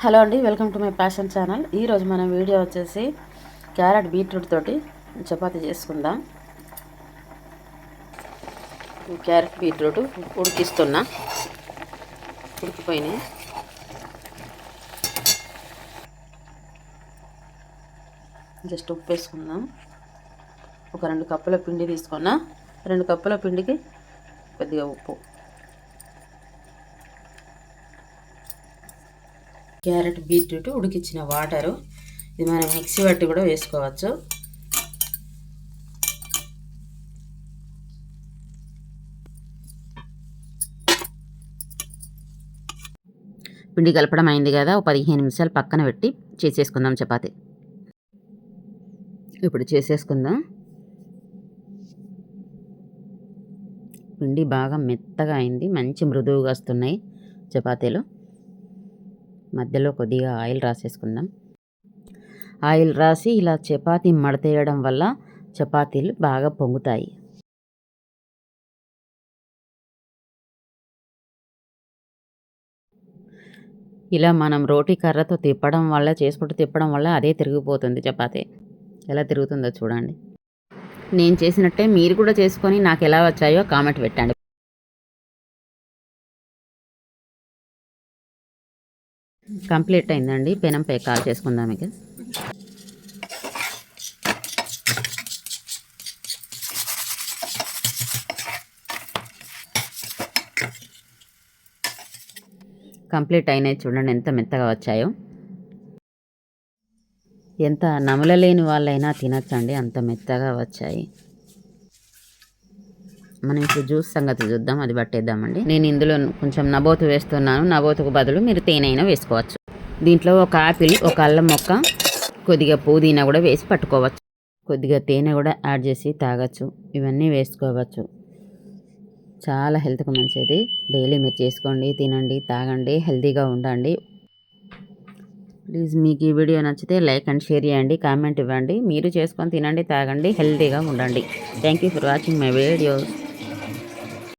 Hello అండి welcome to my passion channel. ఈరోజు మన వీడియో వచ్చేసి క్యారెట్ బీట్రూట్ తోటి చపాతీ చేసుకుందాం. క్యారెట్ బీట్రూట్ ఉడికిస్తున్నా. ఉడికిపోయినాయి. జస్ట్ ఉప్పు వేసుకుందాం. ఒక రెండు కప్పుల పిండి తీసుకున్నా. రెండు కప్పుల పిండికి కొద్దిగా ఉప్పు. క్యారెట్ బీట్రూట్ ఉడికించిన వాటరు. ఇది మనం మిక్సీ పట్టి కూడా వేసుకోవచ్చు. పిండి కలపడం అయింది కదా ఒక పదిహేను నిమిషాలు పక్కన పెట్టి చేసేసుకుందాం చపాతి. ఇప్పుడు చేసేసుకుందాం. పిండి బాగా మెత్తగా అయింది మంచి మృదువుగా వస్తున్నాయి చపాతీలు. మధ్యలో కొద్దిగా ఆయిల్ రాసేసుకుందాం. ఆయిల్ రాసి ఇలా చపాతీ మడతేయడం వల్ల చపాతీలు బాగా పొంగుతాయి. ఇలా మనం రోటీ కర్రతో తిప్పడం వల్ల చేసుకుంటూ తిప్పడం వల్ల అదే తిరిగిపోతుంది చపాతీ. ఎలా తిరుగుతుందో చూడండి. నేను చేసినట్టే మీరు కూడా చేసుకొని నాకు ఎలా వచ్చాయో కామెంట్ పెట్టండి. కంప్లీట్ అయిందండి. పెనంపై కాల్ చేసుకుందాం ఇక. కంప్లీట్ అయినాయి చూడండి ఎంత మెత్తగా వచ్చాయో. ఎంత నమలలేని వాళ్ళైనా తినచ్చండి. అంత మెత్తగా వచ్చాయి. మనం ఇప్పుడు జ్యూస్ సంగతి చూద్దాం అది పట్టేద్దామండి. నేను ఇందులో కొంచెం నబోతు వేస్తున్నాను. నబోతుకు బదులు మీరు తేనె అయినా వేసుకోవచ్చు. దీంట్లో ఒక ఆపిల్ ఒక అల్లం మొక్క కొద్దిగా పుదీనా కూడా వేసి పట్టుకోవచ్చు. కొద్దిగా తేనె కూడా యాడ్ చేసి తాగొచ్చు. ఇవన్నీ వేసుకోవచ్చు. చాలా హెల్త్కి మంచిది. డైలీ మీరు చేసుకోండి తినండి తాగండి హెల్తీగా ఉండండి. ప్లీజ్ మీకు ఈ వీడియో నచ్చితే లైక్ అండ్ షేర్ చేయండి కామెంట్ ఇవ్వండి. మీరు చేసుకొని తినండి తాగండి హెల్తీగా ఉండండి. Thank you for watching my videos.